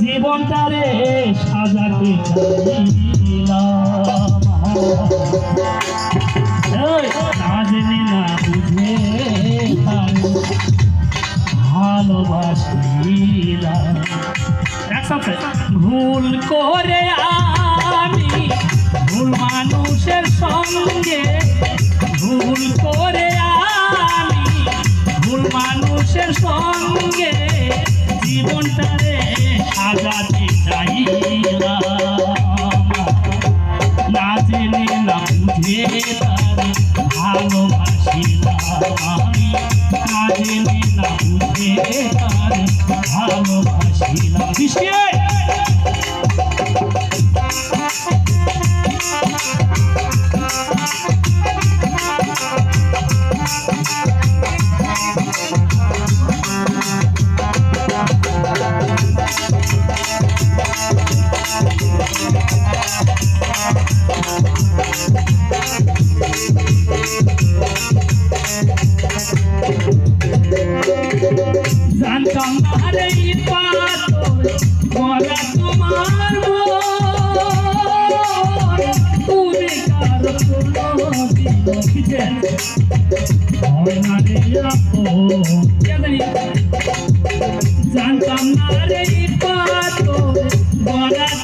জীবনটারে সাজাতে চাইলাম না বুঝে ভুল করে আমি, ভুল মানুষের সঙ্গে, ভুল করে আমি, ভুল মানুষের সঙ্গে জীবনটারে সাজাতে চাইলাম না জেনে না বুঝে তারে ভালোবাসিলাম ভালোবাসিলাম জানতাম না রে এই পাথর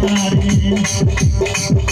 Thank you.